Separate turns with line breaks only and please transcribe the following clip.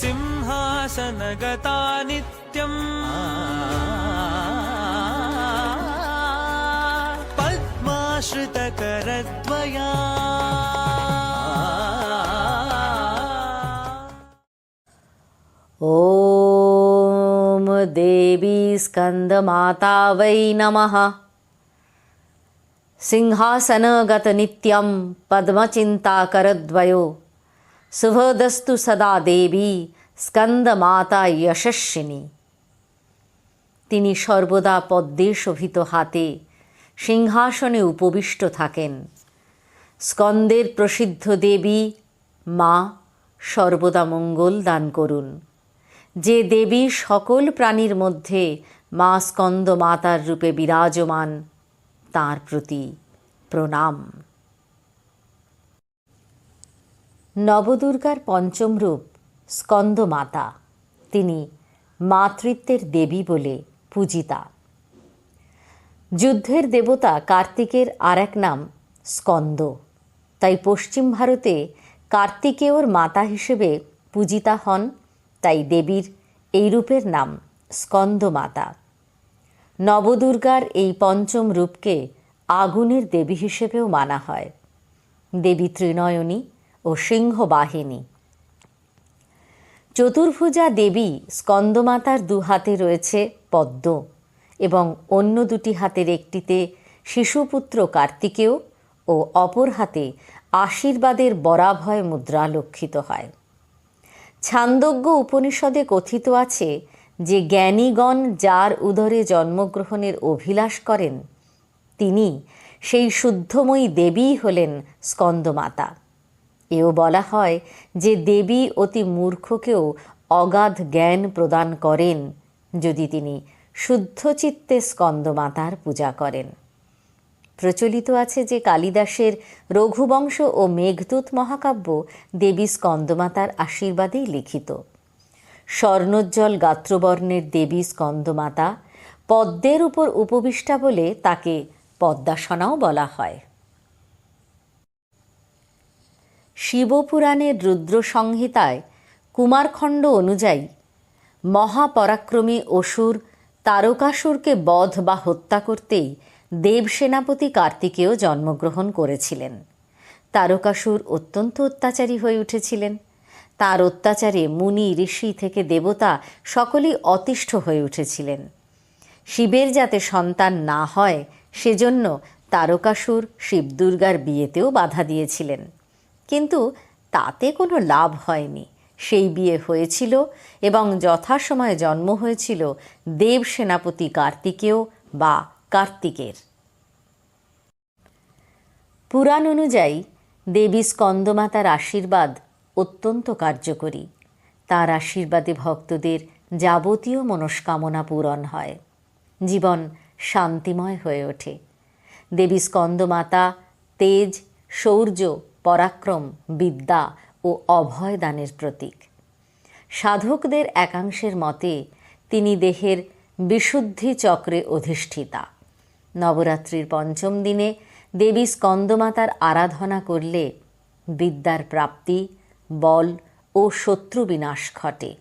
सिंहासनगता नित्यम्। पद्माश्रितकरद्वया।
ॐ देवी स्कन्दमाता वै नमः। सिंहासनगतनित्यं पद्मचिन्ताकरद्वयो। सुहदस्तु सदा देवी স্কন্দমাতা যশস্বিনী। তিনি সর্বদা পদ্মে শোভিত হাতে সিংহাসনে উপবিষ্ট থাকেন। স্কন্দের প্রসিদ্ধ দেবী মা সর্বদা মঙ্গল দান করুন। যে দেবী সকল প্রাণীর মধ্যে মা স্কন্দ মাতার রূপে বিরাজমান, তার প্রতি প্রণাম। নবদুর্গার পঞ্চম রূপ স্কন্দ মাতা তিনি মাতৃত্বের দেবী বলে পূজিতা। যুদ্ধের দেবতা কার্তিকের আর এক নাম স্কন্দ। তাই পশ্চিম ভারতে কার্তিকেয়র মাতা হিসেবে পূজিতা হন, তাই দেবীর এই রূপের নাম স্কন্দ মাতা নবদুর্গার এই পঞ্চম রূপকে আগুনের দেবী হিসেবেও মানা হয়। দেবী ত্রিনয়নী ও সিংহবাহিনী। চতুর্ভুজা দেবী স্কন্দমাতার দু হাতে রয়েছে পদ্ম এবং অন্য দুটি হাতের একটিতে শিশুপুত্র কার্তিকেয় ও অপর হাতে আশীর্বাদের বরাভয় মুদ্রা লক্ষিত হয়। ছান্দোগ্য উপনিষদে কথিত আছে যে জ্ঞানীগণ যার উদরে জন্মগ্রহণের অভিলাষ করেন, তিনি সেই শুদ্ধময়ী দেবীই হলেন স্কন্দমাতা। এও বলা হয় যে দেবী অতি মূর্খকেও অগাধ জ্ঞান প্রদান করেন যদি তিনি শুদ্ধ চিত্তে স্কন্দমাতার পূজা করেন। প্রচলিত আছে যে কালিদাসের রঘুবংশ ও মেঘদূত মহাকাব্য দেবী স্কন্দমাতার আশীর্বাদেই লিখিত। স্বর্ণোজ্জ্বল গাত্রবর্ণের দেবী স্কন্দমাতা পদ্মের উপর উপবিষ্টা বলে তাকে পদ্মাসনাও বলা হয়। শিবপুরাণের রুদ্র সংহিতায় কুমারখণ্ড অনুযায়ী মহাপরাক্রমী অসুর তারকাসুরকে বধ বা হত্যা করতেই দেবসেনাপতি কার্তিকেয় জন্মগ্রহণ করেছিলেন। তারকাসুর অত্যন্ত অত্যাচারী হয়ে উঠেছিলেন। তার অত্যাচারে মুনি, ঋষি থেকে দেবতা সকলেই অতিষ্ঠ হয়ে উঠেছিলেন। শিবের যাতে সন্তান না হয়, সেজন্য তারকাসুর শিবদুর্গার বিয়েতেও বাধা দিয়েছিলেন। কিন্তু তাতে কোনো লাভ হয়নি। সেই বিয়ে হয়েছিল এবং যথাসময়ে জন্ম হয়েছিল দেব সেনাপতি কার্তিকেয় বা কার্তিকের। পুরাণ অনুযায়ী দেবী স্কন্দমাতার আশীর্বাদ অত্যন্ত কার্যকরী। তার আশীর্বাদে ভক্তদের যাবতীয় মনস্কামনা পূরণ হয়। জীবন শান্তিময় হয়ে ওঠে। দেবী স্কন্দমাতা তেজ শৌর্য পরাক্রম, বিদ্যা ও অভয় দানের প্রতীক। সাধকদের একাংশের মতে, তিনি দেহের বিশুদ্ধি চক্রে অধিষ্ঠিতা। নবরাত্রির পঞ্চম দিনে দেবী স্কন্দমাতার আরাধনা করলে বিদ্যার প্রাপ্তি, বল ও শত্রু বিনাশ ঘটে।